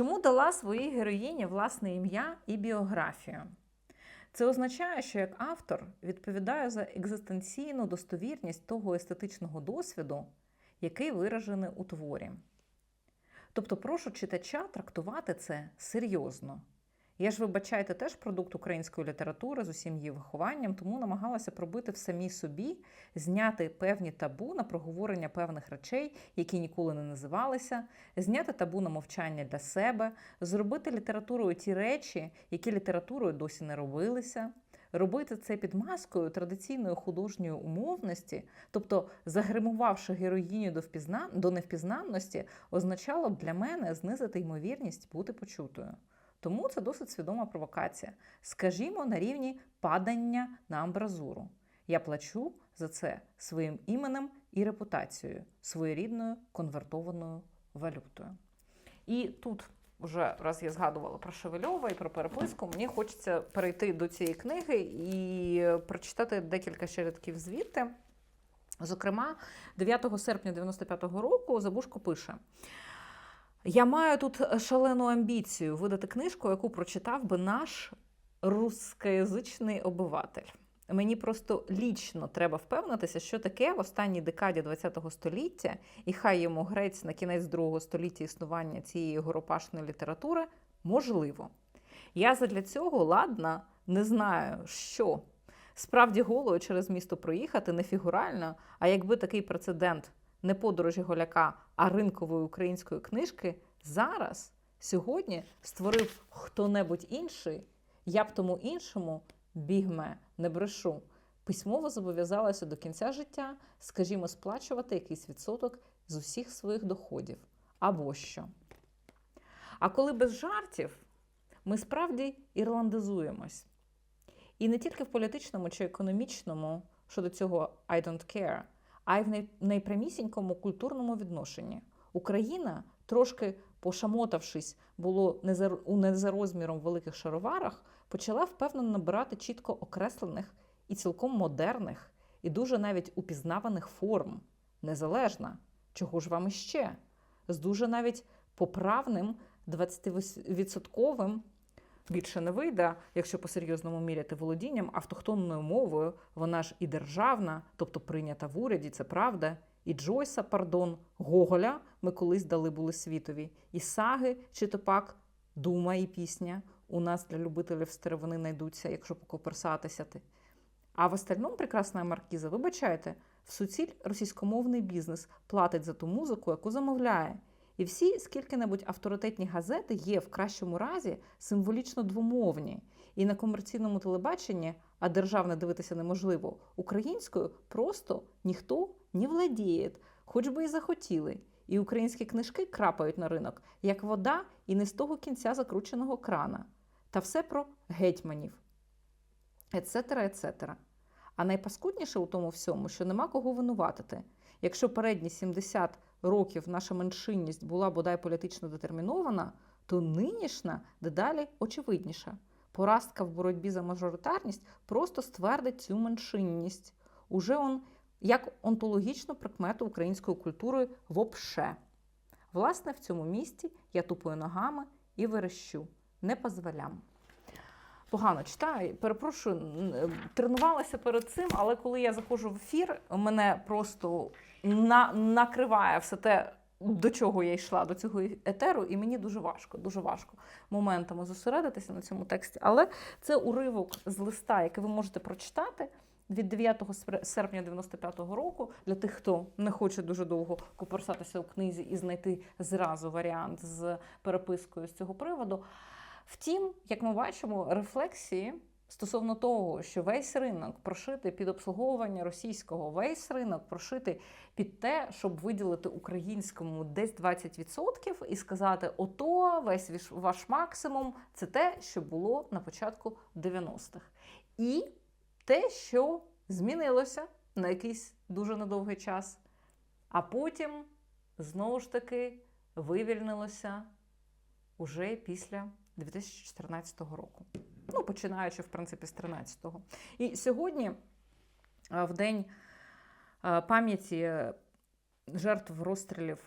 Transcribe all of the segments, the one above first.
Чому дала своїй героїні власне ім'я і біографію? Це означає, що як автор відповідає за екзистенційну достовірність того естетичного досвіду, який виражений у творі. Тобто прошу читача трактувати це серйозно. Я ж, вибачайте, теж продукт української літератури з усім її вихованням, тому намагалася пробити в самій собі, зняти певні табу на проговорення певних речей, які ніколи не називалися, зняти табу на мовчання для себе, зробити літературою ті речі, які літературою досі не робилися. Робити це під маскою традиційної художньої умовності, тобто загримувавши героїню до, впізна... до невпізнанності, означало б для мене знизити ймовірність бути почутою. Тому це досить свідома провокація. Скажімо, на рівні падання на амбразуру. Я плачу за це своїм іменем і репутацією, своєрідною конвертованою валютою. І тут, вже раз я згадувала про Шевельова і про переписку, мені хочеться перейти до цієї книги і прочитати декілька ще рядків звідти. Зокрема, 9 серпня 95-го року Забушко пише. Я маю тут шалену амбіцію видати книжку, яку прочитав би наш рускоязичний обиватель. Мені просто лічно треба впевнитися, що таке в останній декаді ХХ століття, і хай йому грець на кінець другого століття існування цієї горопашної літератури можливо. Я задля цього ладна не знаю, що. Справді голою через місто проїхати не фігурально, а якби такий прецедент не подорожі голяка, а ринкової української книжки зараз, сьогодні створив хто-небудь інший, я б тому іншому бігме не брешу. Письмово зобов'язалася до кінця життя, скажімо, сплачувати якийсь відсоток з усіх своїх доходів або що. А коли без жартів, ми справді ірландизуємось. І не тільки в політичному чи економічному щодо цього I don't care, а й в найпрямісінькому культурному відношенні. Україна, трошки пошамотавшись, було у незарозміром великих шароварах, почала впевнено набирати чітко окреслених і цілком модерних, і дуже навіть упізнаваних форм. Незалежна, чого ж вам іще? З дуже навіть поправним 20-відсотковим більше не вийде, якщо по-серйозному міряти володінням автохтонною мовою, вона ж і державна, тобто прийнята в уряді, це правда. І Джойса, пардон, Гоголя ми колись дали були світові, і саги, чи то пак дума і пісня. У нас для любителів старовини знайдуться, якщо покоперсатися. А в остальному прекрасна маркіза, вибачайте, в суціль російськомовний бізнес платить за ту музику, яку замовляє. І всі скільки-небудь авторитетні газети є в кращому разі символічно двомовні. І на комерційному телебаченні, а державне дивитися неможливо, українською просто ніхто не владіє, хоч би і захотіли. І українські книжки крапають на ринок, як вода, і не з того кінця закрученого крана. Та все про гетьманів, ецетера, ецетера. А найпаскудніше у тому всьому, що нема кого винуватити. Якщо передні 70 років наша меншинність була бодай політично детермінована, то нинішня дедалі очевидніша. Поразка в боротьбі за мажоритарність просто ствердить цю меншинність. Уже он як онтологічну прикмету української культури вопше. Власне, в цьому місті я тупою ногами і верещу. Не позволям. Погано читаю, перепрошую, тренувалася перед цим, але коли я заходжу в ефір, мене просто на, накриває все те, до чого я йшла, до цього етеру, і мені дуже важко, дуже важко моментами зосередитися на цьому тексті. Але це уривок з листа, який ви можете прочитати. Від 9 серпня 95-го року для тих, хто не хоче дуже довго коперсатися у книзі і знайти зразу варіант з перепискою з цього приводу. Втім, як ми бачимо, рефлексії стосовно того, що весь ринок прошити під обслуговування російського, весь ринок прошити під те, щоб виділити українському десь 20% і сказати: ото весь ваш максимум це те, що було на початку 90-х. І те, що змінилося на якийсь дуже недовгий час, а потім знову ж таки вивільнилося уже після 2014 року. Ну, починаючи, в принципі, з 13-го. І сьогодні, в день пам'яті жертв розстрілів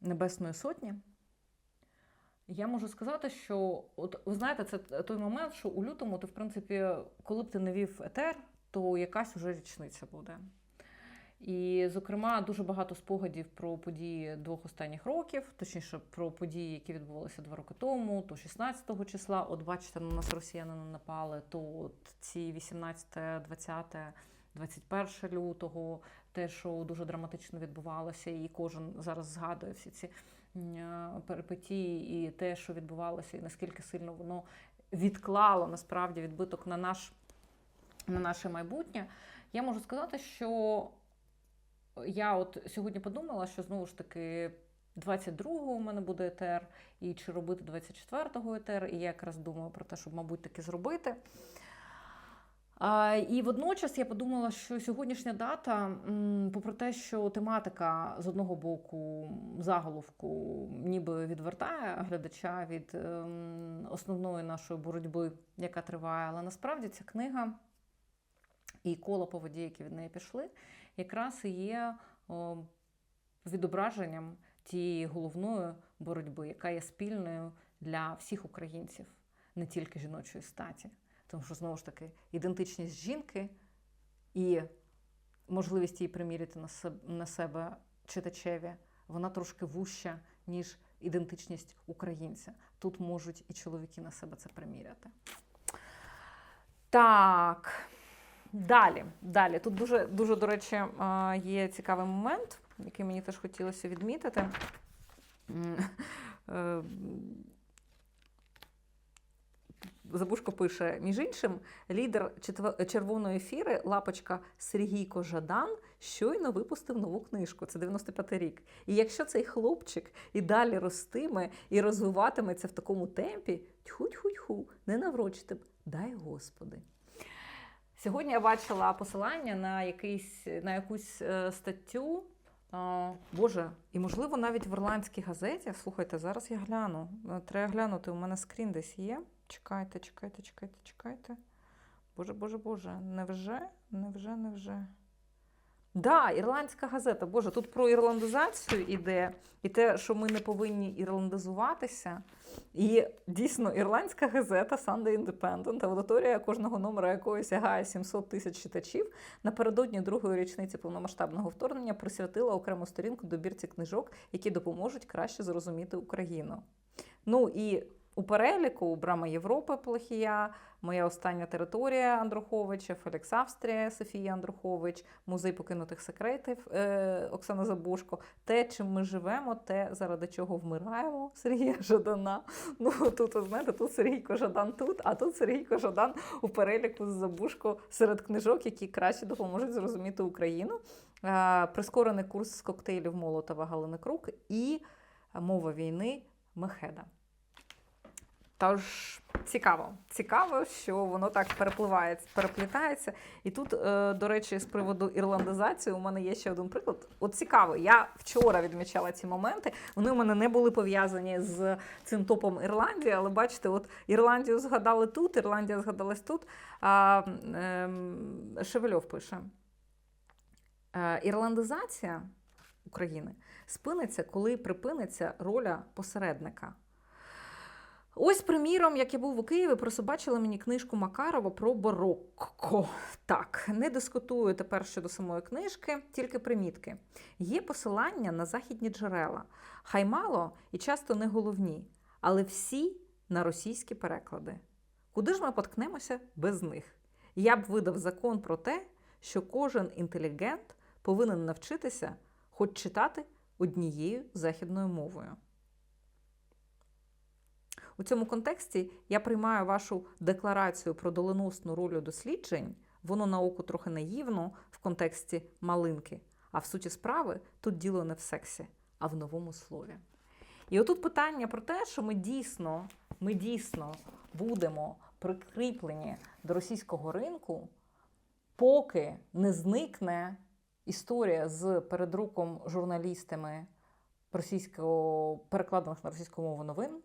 Небесної Сотні, Я можу сказати, що от ви знаєте, це той момент, що у лютому ти, в принципі, коли б ти не вів етер, то якась уже річниця буде. І, зокрема, дуже багато спогадів про події двох останніх років, точніше про події, які відбувалися два роки тому, то 16 числа. От бачите, на нас росіяни напали, то от ці 18, 20, 21 лютого, те, що дуже драматично відбувалося, і кожен зараз згадує всі ці перипетії, і те, що відбувалося, і наскільки сильно воно відклало насправді відбиток на наш на наше майбутнє. Я можу сказати, що я от сьогодні подумала, що знову ж таки 22-го у мене буде етер, і чи робити 24-го етер, і я якраз думаю про те, щоб, мабуть, таки зробити. А, І водночас я подумала, що сьогоднішня дата, попри те, що тематика з одного боку заголовку ніби відвертає глядача від ем, основної нашої боротьби, яка триває, але насправді ця книга і коло по воді, які від неї пішли, якраз і є відображенням тієї головної боротьби, яка є спільною для всіх українців, не тільки жіночої статі. Тому що, знову ж таки, ідентичність жінки і можливість її приміряти на себе читачеві, вона трошки вуща, ніж ідентичність українця. Тут можуть і чоловіки на себе це приміряти. Так. Далі, далі. Тут дуже, дуже, до речі, є цікавий момент, який мені теж хотілося відмітити. Е, Забушко пише, між іншим, лідер червоної ефіри, лапочка Сергійко Жадан, щойно випустив нову книжку. Це 95-й рік. І якщо цей хлопчик і далі ростиме і розвиватиметься в такому темпі, тьху-тьху-тьху, не наврочити б, дай Господи. Сьогодні я бачила посилання на якийсь, на якусь е, статтю. Боже, і можливо навіть в ірландській газеті. Слухайте, зараз я гляну. Е, треба глянути, у мене скрін десь є. Чекайте, чекайте, чекайте, чекайте. Боже, Боже, Боже, невже? Невже, невже? Да, ірландська газета. Боже, тут про ірландизацію іде, і те, що ми не повинні ірландизуватися. І дійсно, ірландська газета Sunday Independent, аудиторія кожного номера якої сягає 700 тисяч читачів, напередодні другої річниці повномасштабного вторгнення присвятила окрему сторінку добірці книжок, які допоможуть краще зрозуміти Україну. Ну і у переліку Брама Європи Плохія, Моя остання територія Андруховича, Фелікс Австрія Софія Андрухович, Музей покинутих секретів е, Оксана Забушко. Те, чим ми живемо, те, заради чого вмираємо Сергія Жадана. Ну тут, знаєте, тут Сергій Кожадан тут, а тут Сергій Кожадан у переліку з Забушко серед книжок, які краще допоможуть зрозуміти Україну. Е, прискорений курс з коктейлів Молотова Галини Крук і мова війни Мехеда. Тож цікаво, цікаво, що воно так перепливає, переплітається. І тут, е, до речі, з приводу ірландизації, у мене є ще один приклад. От цікаво, я вчора відмічала ці моменти. Вони у мене не були пов'язані з цим топом Ірландії, але бачите, от Ірландію згадали тут, Ірландія згадалась тут. А ем, Шевельов пише: «Е, Ірландизація України спиниться, коли припиниться роля посередника. Ось, приміром, як я був у Києві, прособачили мені книжку Макарова про барокко. Так, не дискутую тепер щодо самої книжки, тільки примітки. Є посилання на західні джерела, хай мало і часто не головні, але всі на російські переклади. Куди ж ми поткнемося без них? Я б видав закон про те, що кожен інтелігент повинен навчитися хоч читати однією західною мовою. У цьому контексті я приймаю вашу декларацію про доленосну роль досліджень, воно науку трохи наївно в контексті малинки, а в суті справи тут діло не в сексі, а в новому слові. І отут питання про те, що ми дійсно, ми дійсно будемо прикріплені до російського ринку, поки не зникне історія з передруком журналістами російського перекладених на російську мову новин.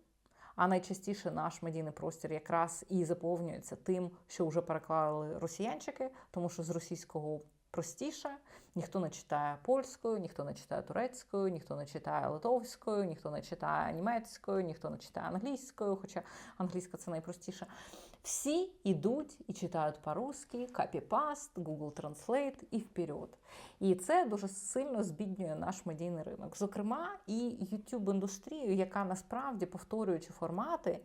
А найчастіше наш медійний простір якраз і заповнюється тим, що вже переклали росіянчики, тому що з російського простіше. Ніхто не читає польською, ніхто не читає турецькою, ніхто не читає литовською, ніхто не читає німецькою, ніхто не читає англійською, хоча англійська це найпростіше. Всі йдуть і читають по-русски, копіпаст, Google Translate і вперед. І це дуже сильно збіднює наш медійний ринок. Зокрема, і youtube індустрію яка насправді повторюючи формати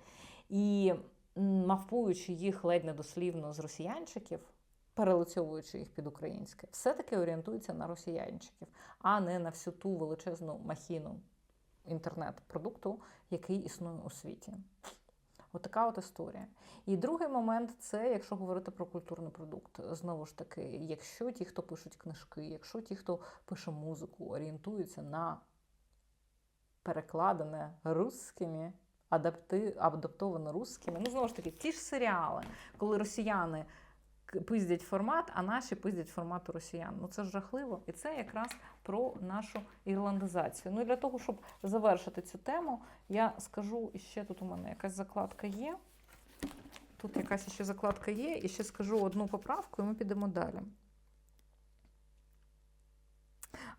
і мавпуючи їх ледь не дослівно з росіянчиків, перелицьовуючи їх під українське, все-таки орієнтується на росіянчиків, а не на всю ту величезну махіну інтернет-продукту, який існує у світі. Отака от історія. І другий момент це якщо говорити про культурний продукт. Знову ж таки, якщо ті, хто пишуть книжки, якщо ті, хто пише музику, орієнтуються на перекладене русскими, адапти, адаптоване русскими, ну знову ж таки, ті ж серіали, коли росіяни пиздять формат, а наші пиздять формат у росіян. Ну це ж жахливо. І це якраз про нашу ірландизацію. Ну і для того, щоб завершити цю тему, я скажу ще тут у мене якась закладка є. Тут якась ще закладка є, і ще скажу одну поправку, і ми підемо далі.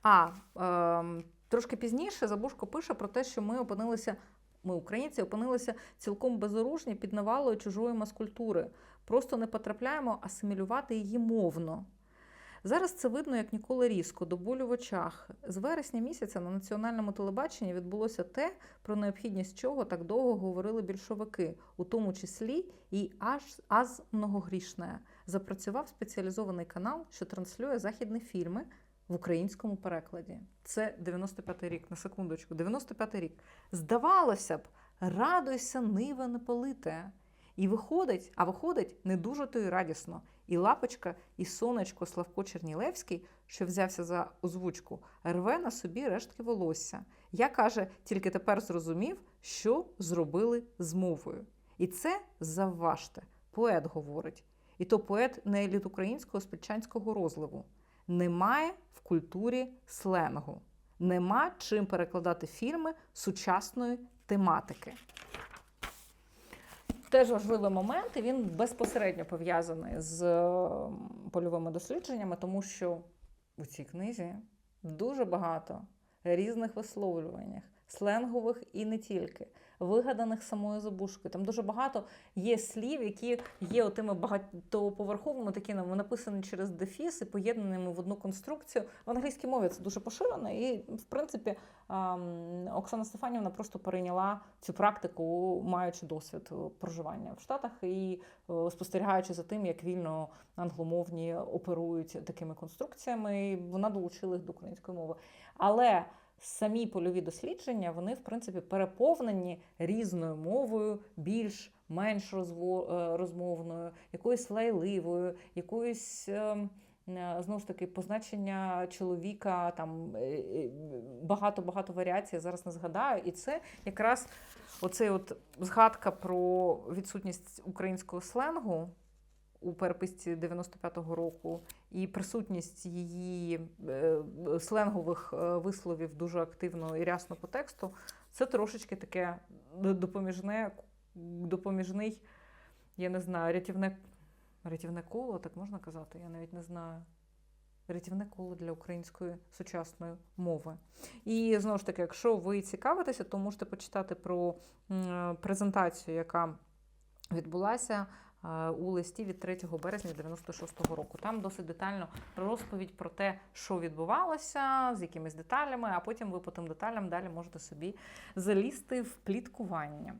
А, е, трошки пізніше Забушко пише про те, що ми опинилися, ми, українці, опинилися цілком безоружні під навалою чужої маскультури. Просто не потрапляємо асимілювати її мовно. Зараз це видно як ніколи різко, до болю в очах. З вересня місяця на національному телебаченні відбулося те, про необхідність чого так довго говорили більшовики, у тому числі і аж аз многогрішне. Запрацював спеціалізований канал, що транслює західні фільми в українському перекладі. Це 95-й рік, на секундочку, 95-й рік. Здавалося б, радуйся, нива не полите. І виходить, а виходить не дуже то й радісно. І лапочка, і сонечко Славко Чернілевський, що взявся за озвучку, рве на собі рештки волосся. Я каже, тільки тепер зрозумів, що зробили з мовою. І це завважте, поет говорить. І то поет не еліт українського спільчанського розливу. Немає в культурі сленгу, нема чим перекладати фільми сучасної тематики. Теж важливий момент, і він безпосередньо пов'язаний з польовими дослідженнями, тому що у цій книзі дуже багато різних висловлювань, сленгових і не тільки, вигаданих самою забушкою. Там дуже багато є слів, які є отими багатоповерховими, такими написані через дефіс і поєднаними в одну конструкцію. В англійській мові це дуже поширено, і, в принципі, Оксана Стефанівна просто перейняла цю практику, маючи досвід проживання в Штатах і спостерігаючи за тим, як вільно англомовні оперують такими конструкціями, і вона долучила їх до української мови. Але самі польові дослідження, вони, в принципі, переповнені різною мовою, більш менш розмовною, якоюсь лайливою, якоюсь. Знову ж таки, позначення чоловіка, там багато-багато варіацій, я зараз не згадаю. І це якраз оцей от згадка про відсутність українського сленгу у переписці 95-го року, і присутність її сленгових висловів дуже активно і рясно по тексту, це трошечки таке допоміжне, допоміжний, я не знаю, рятівне. Рятівне коло, так можна казати, я навіть не знаю. Рятівне коло для української сучасної мови. І знову ж таки, якщо ви цікавитеся, то можете почитати про презентацію, яка відбулася у листі від 3 березня 96-го року. Там досить детально розповідь про те, що відбувалося, з якимись деталями, а потім ви по тим деталям далі можете собі залізти в пліткування.